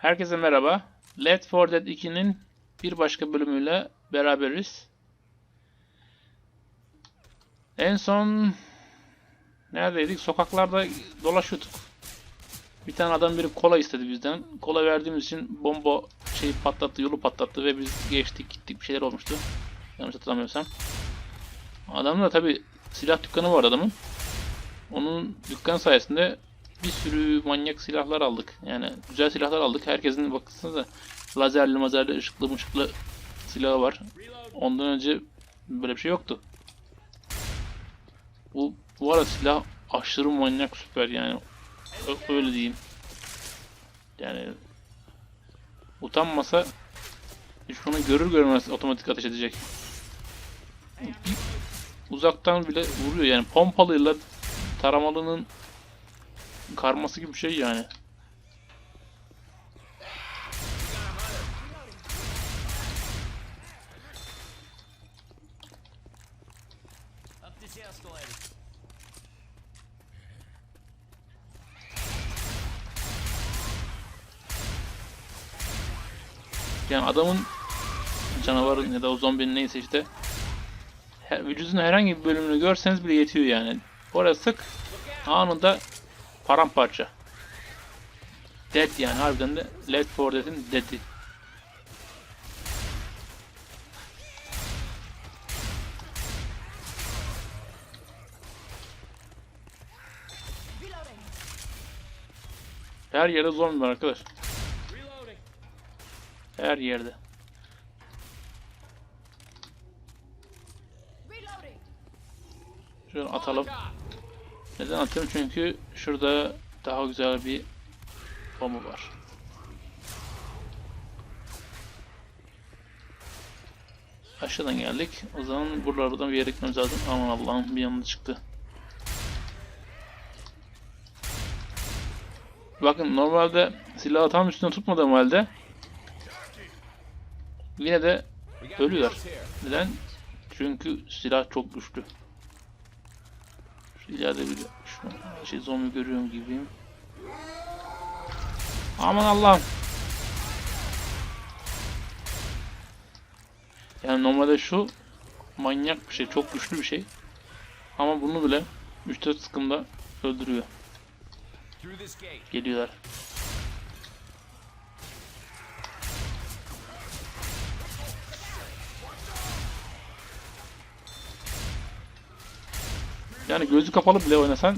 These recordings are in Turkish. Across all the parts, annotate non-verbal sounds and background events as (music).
Herkese merhaba. Left 4 Dead 2'nin bir başka bölümüyle beraberiz. En son neredeydik? Sokaklarda dolaşıyorduk. Bir tane adam biri kola istedi bizden. Kola verdiğimiz için bomba şeyi patlattı, yolu patlattı ve biz geçtik, gittik bir şeyler olmuştu. Yanlış hatırlamıyorsam. Adamın da tabi silah dükkanı var adamın. Onun dükkan sayesinde bir sürü manyak silahlar aldık. Yani güzel silahlar aldık. Herkesin baksanıza lazerli mazerli ışıklı mışıklı silahı var. Ondan önce böyle bir şey yoktu. Bu, bu arada silah aşırı manyak süper yani. Ö- öyle diyeyim. Yani utanmasa düşmanı görür görmez otomatik ateş edecek. Uzaktan bile vuruyor yani pompalıyla taramalının karması gibi bir şey yani. Yani adamın canavarın ya da o zombinin neyse işte her, vücudunun herhangi bir bölümünü görseniz bile yetiyor yani. Oraya sık anında paramparça. Dead yani harbiden de Left 4 Dead'in dead'i. Her yerde zombi var arkadaş. Her yerde. Şöyle atalım. Neden atıyorum? Çünkü şurada daha güzel bir bomba var. Aşağıdan geldik. O zaman buralardan bir yere gitmemiz lazım. Aman Allah'ım bir yanında çıktı. Bakın normalde silahı tam üstüne tutmadığım halde yine de ölüyor. Neden? Çünkü silah çok güçlü. İleride bir şu şey zombi görüyorum gibiyim. Aman Allah'ım. Yani normalde şu manyak bir şey, çok güçlü bir şey. Ama bunu bile 3-4 sıkımda öldürüyor. Geliyorlar. Yani gözü kapalı bile oynasan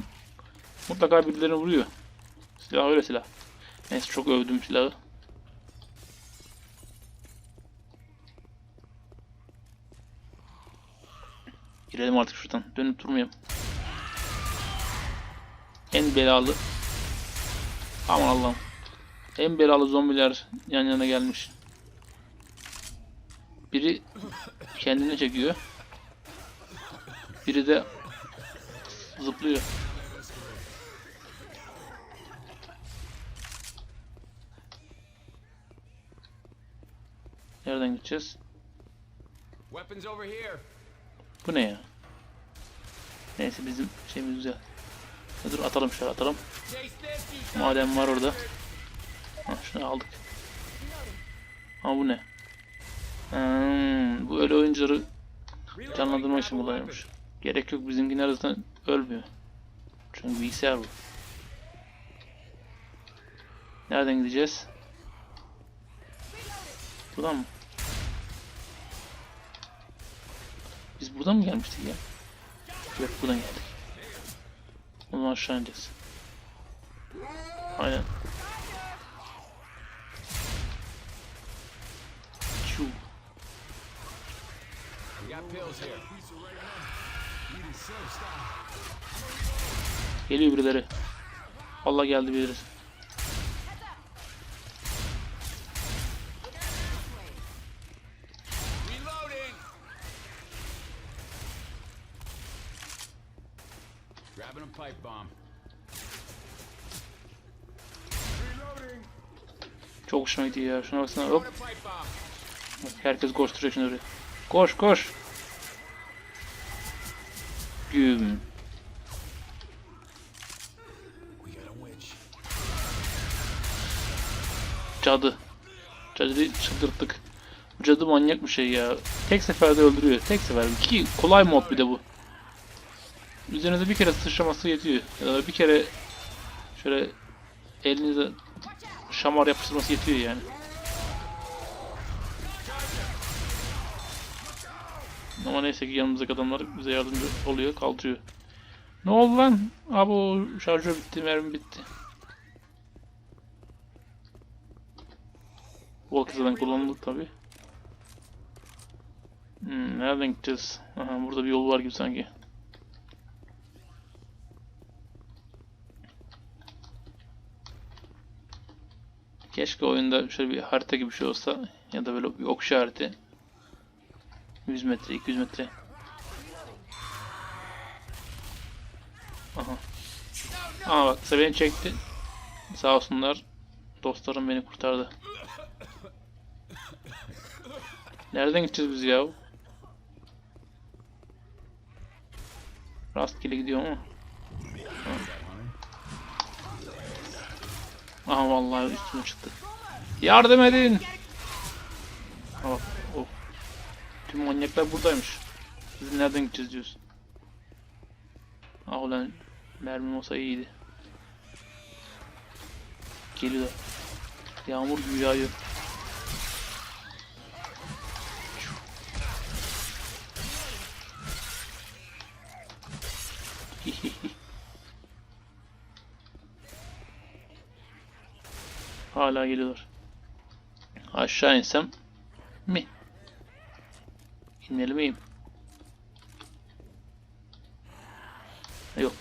mutlaka birilerini vuruyor. Silah öyle silah. Neyse çok övdüm silahı. Girelim artık şuradan. Dönüp durmayalım. En belalı Aman Allah'ım. En belalı zombiler yan yana gelmiş. Biri kendini çekiyor. Biri de zıplıyor. Nereden gideceğiz? Bu ne ya? Neyse bizim şeyimiz güzel. Dur atalım şöyle atalım. Madem var orada. Ha, şunu aldık. Ama bu ne? Hmm, bu ölü oyuncuları Reloading, canlandırmak için kullanıyormuş. Gerek yok bizimkiler zaten ölmüyor. Çünkü bilgisayar bu. Nereden gideceğiz? Buradan mı? Biz buradan mı gelmiştik ya? Yok buradan geldik. O zaman aşağı ineceğiz. Aynen. Çu. Geliyor birileri. Allah geldi birileri. Reloading. Grabbing a pipe bomb. Reloading. Çok hoşuma gidiyor ya. Şuna baksana hop. Herkes koşturuyor şimdi oraya. Koş koş. Witch. Cadı. Cadı çıldırttık. Bu cadı manyak bir şey ya. Tek seferde öldürüyor. Tek sefer. Ki kolay mod bir de bu. Üzerinize bir kere sıçraması yetiyor. Ya da bir kere şöyle elinize şamar yapıştırması yetiyor yani. Ama neyse ki yanımızdaki adamlar bize yardımcı oluyor, kaldırıyor. Ne oldu lan? Abi o şarjör bitti, mermi bitti. Volkiza'dan kullanıldı tabi. Hmm, nereden gideceğiz? Aha, burada bir yol var gibi sanki. Keşke oyunda şöyle bir harita gibi bir şey olsa ya da böyle bir ok işareti. 100 metre, 200 metre. Aha. Aa bak beni çekti. Sağ olsunlar. Dostlarım beni kurtardı. Nereden gideceğiz biz ya? Rastgele gidiyor ama. Ha. Aha vallahi üstüme çıktı. Yardım edin. Of. Tüm manyaklar buradaymış. Biz nereden gideceğiz diyorsun. Ah ulan mermim olsa iyiydi. Geliyor. Yağmur gibi yağıyor. (laughs) Hala geliyorlar. Aşağı insem? İnmeli miyim? Yok.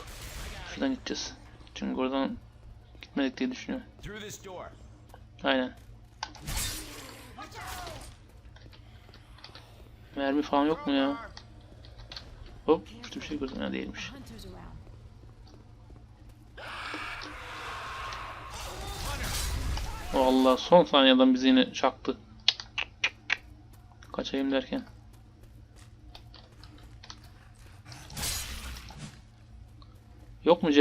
Şuradan gideceğiz. Çünkü oradan gitmedik diye düşünüyorum. Aynen. Mermi falan yok mu ya? Hop, şurada bir şey gördüm. Ha değilmiş. Allah son saniyeden bizi yine çaktı. Kaçayım derken. Yok mu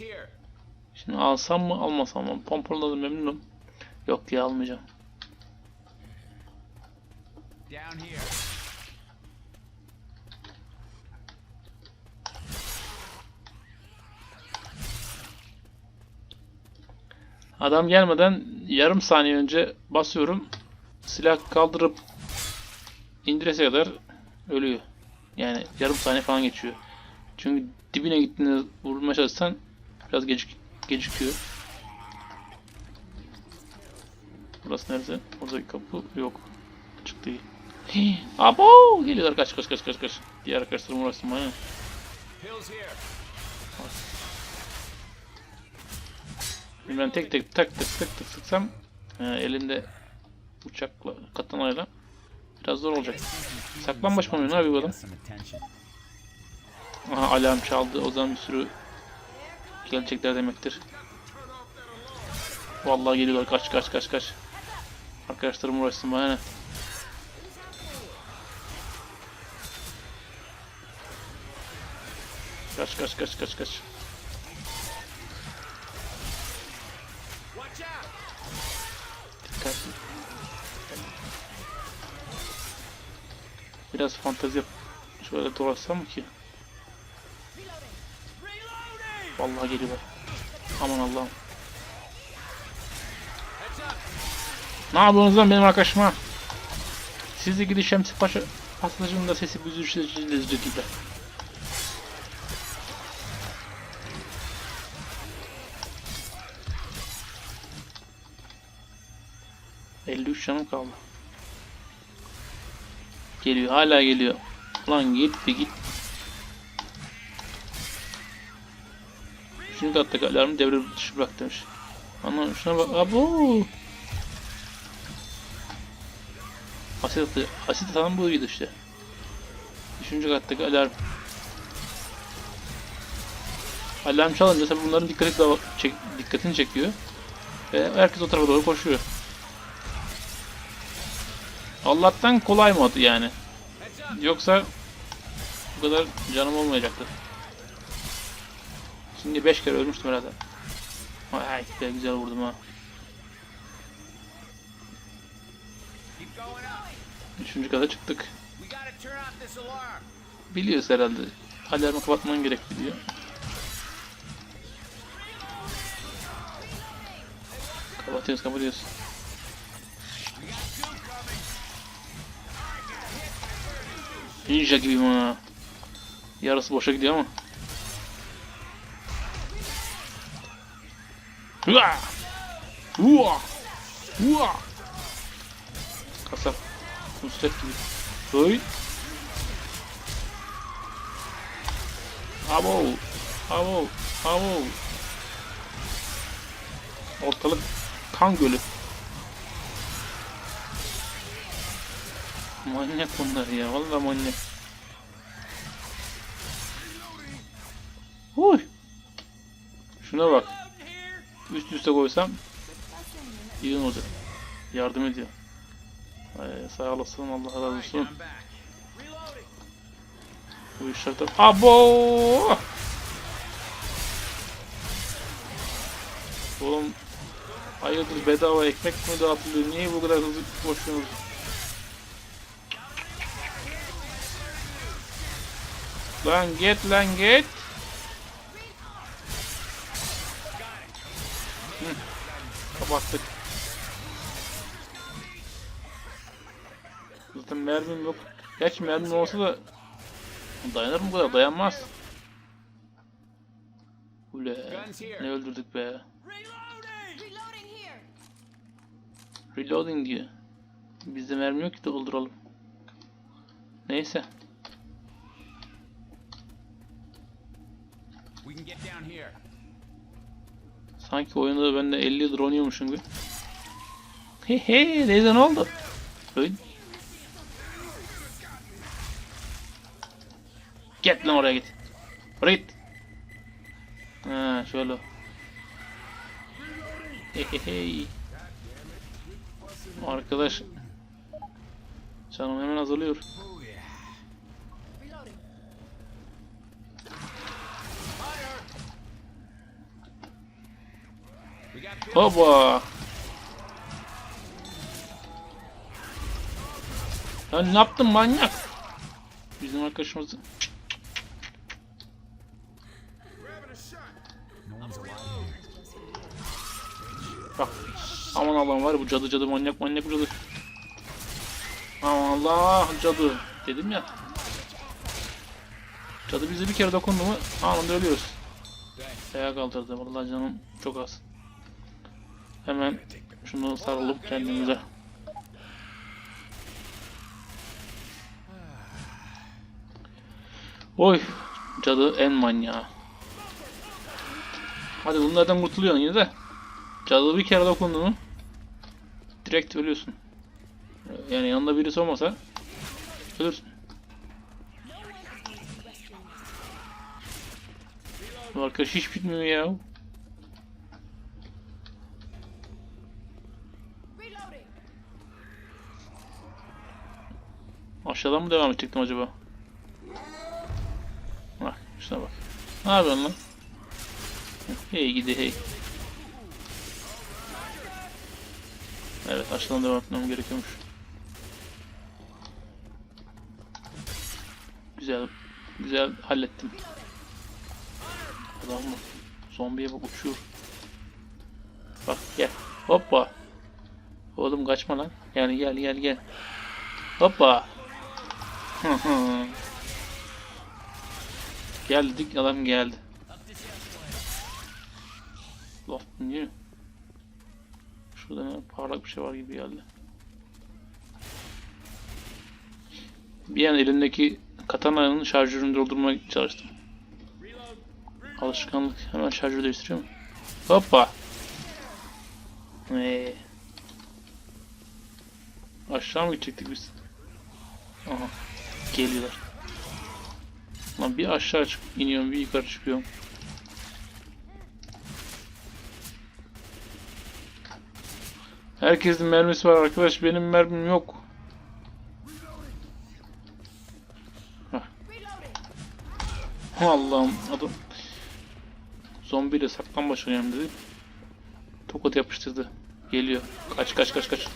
here. Şimdi alsam mı almasam mı? Pompaladım memnunum. Yok ya almayacağım. Adam gelmeden yarım saniye önce basıyorum. Silah kaldırıp indirese kadar ölüyor. Yani yarım saniye falan geçiyor. Çünkü dibine gittiğinde vurmaya çalışsan biraz gecik gecikiyor. Burası neresi? Oradaki kapı yok. Değil. Hii, Abo! Geliyorlar kaç kaç kaç kaç kaç. Diğer arkadaşlarım here. Şimdi ben tek tek tak tık tık tık sıksam e, elinde bıçakla katanayla biraz zor olacak. Saklambaç mı oynuyor? Ne yapıyor bu adam? Aha alarm çaldı. O zaman bir sürü gelecekler demektir. Vallahi geliyorlar. Kaç kaç kaç kaç. Arkadaşlarım uğraşsın bana ne? Kaç kaç kaç kaç kaç. Biraz fantezi yap. Şöyle dolaşsam mı ki? Vallahi geliyorlar. Aman Allah'ım. Ne yapıyorsunuz lan benim arkadaşıma? Sizi gidi Şemsi Paşa pasajının da sesi büzüştürücü gibi. ...53 canım kaldı. Geliyor, hala geliyor. Lan git bir git. Üçüncü kattaki alarmı devre dışı bırak demiş. Ana şuna bak. Abo. Asit atı, asit atan buydu işte. Üçüncü kattaki alarm. Alarm çalınca tabii bunların dikkati de çek, dikkatini çekiyor. Ve herkes o tarafa doğru koşuyor. Allah'tan kolay mod yani. Yoksa bu kadar canım olmayacaktı. Şimdi 5 kere ölmüştüm herhalde. Ay be güzel vurdum ha. Üçüncü kata çıktık. Biliyoruz herhalde. Alarmı kapatman gerek diyor. Kapatıyoruz kapatıyoruz. Ninja gibiyim ha. Yarısı boşa gidiyor ama. Hua! Hua! Hua! Kasap. Nusret gibi. Hey! Abo! Abo! Abo! Ortalık kan gölü. Manyak bunlar ya. Vallahi manyak. Huy. Şuna bak. Üst üste koysam iyi olacak. Yardım ediyor. Ay, sağ olasın Allah razı olsun. Bu işlerden... Abo! Oğlum hayırdır bedava ekmek mi dağıtılıyor? Niye bu kadar hızlı koşuyorsunuz? Lan git lan git. Zaten mermim yok. Gerçi mermim olsa da Dayanır mı bu kadar? Dayanmaz. Ule. Ne öldürdük be. Reloading. Diyor. Bizde mermi yok ki dolduralım. Neyse. Sanki oyunda ben de 50 yıldır oynuyormuşum gibi. He he neyse ne oldu? Öyle. Git lan oraya git. Oraya git. Ha şöyle. Hehehe. Arkadaş. Canım hemen azalıyor. Hoba. Lan ne yaptın manyak? Bizim arkadaşımız Bak. Aman Allah'ım var bu cadı cadı manyak manyak bu cadı. Aman Allah cadı. Dedim ya. Cadı bize bir kere dokundu mu anında ölüyoruz. Ayağa kaldırdı. Vallahi canım çok az. Hemen şunu sarılıp kendimize. Oy cadı en manyağı. Hadi bunlardan kurtuluyorsun yine de. Cadı bir kere dokundu mu direkt ölüyorsun. Yani yanında birisi olmasa ölürsün. Arkadaş hiç bitmiyor ya. Aşağıdan mı devam edecektim acaba? Bak şuna bak. Ne yapıyorsun lan? Hey gidi hey. Evet aşağıdan devam etmem gerekiyormuş. Güzel. Güzel hallettim. Adam mı? Zombiye bak uçuyor. Bak gel. Hoppa. Oğlum kaçma lan. Gel gel gel gel. Hoppa. Geldik adam geldi. Loft niye? Şurada ne parlak bir şey var gibi geldi. Bir an elimdeki katananın şarjörünü doldurmaya çalıştım. Alışkanlık. Hemen şarjör değiştiriyorum. Hoppa. Ee. Aşağı mı gidecektik biz? Aha. Geliyorlar. Lan bir aşağı çık iniyorum bir yukarı çıkıyorum. Herkesin mermisi var arkadaş benim mermim yok. Allah'ım adam zombiyle saklambaç oynayalım dedi. Tokat yapıştırdı. Geliyor. Kaç kaç kaç kaç.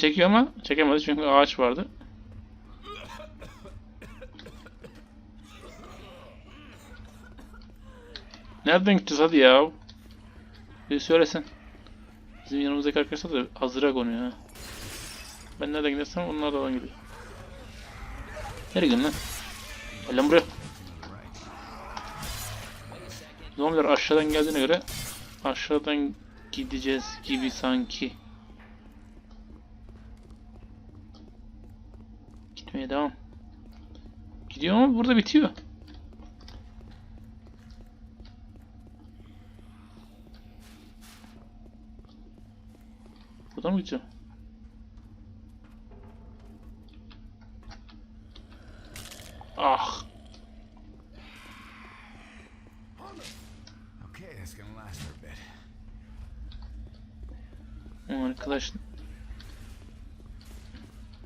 Çekiyor ama çekemedi çünkü ağaç vardı. Nereden gideceğiz hadi ya? Bir söylesin. Bizim yanımızdaki arkadaşlar da hazıra konuyor ha. Ben nereden gidersem onlar da gidiyor. Nereye gidiyorsun lan? Gel lan buraya. Zombiler aşağıdan geldiğine göre aşağıdan gideceğiz gibi sanki. Gitmeye devam. Gidiyor ama burada bitiyor. Buradan mı gideceğim? Ah. Okay, that's gonna last for a bit. Aman Arkadaş.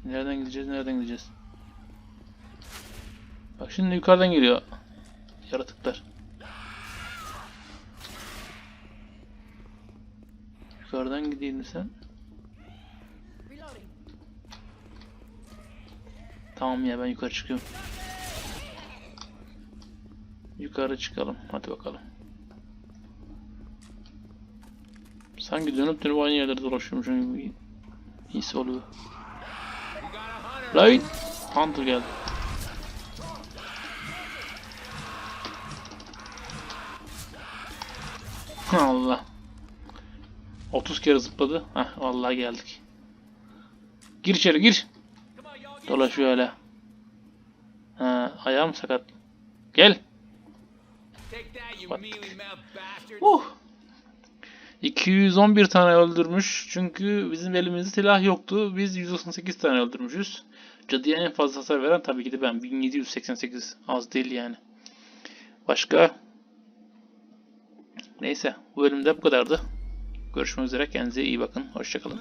Nereden gideceğiz? Nereden gideceğiz? Bak şimdi yukarıdan geliyor. Yaratıklar. Yukarıdan gideyim sen? Tamam ya ben yukarı çıkıyorum. Yukarı çıkalım. Hadi bakalım. Sanki dönüp dönüp aynı yerlerde dolaşıyormuşum gibi his oluyor. Lan! Hunter geldi. Allah. 30 kere zıpladı. Heh vallahi geldik. Gir içeri gir. Dolaşıyor öyle. Ha, ayağım sakat. Gel. Bastard. Uh. 211 tane öldürmüş. Çünkü bizim elimizde silah yoktu. Biz 198 tane öldürmüşüz. Cadıya en fazla hasar veren tabii ki de ben. 1788. Az değil yani. Başka? Neyse. Bu bölümde bu kadardı. Görüşmek üzere. Kendinize iyi bakın. Hoşçakalın.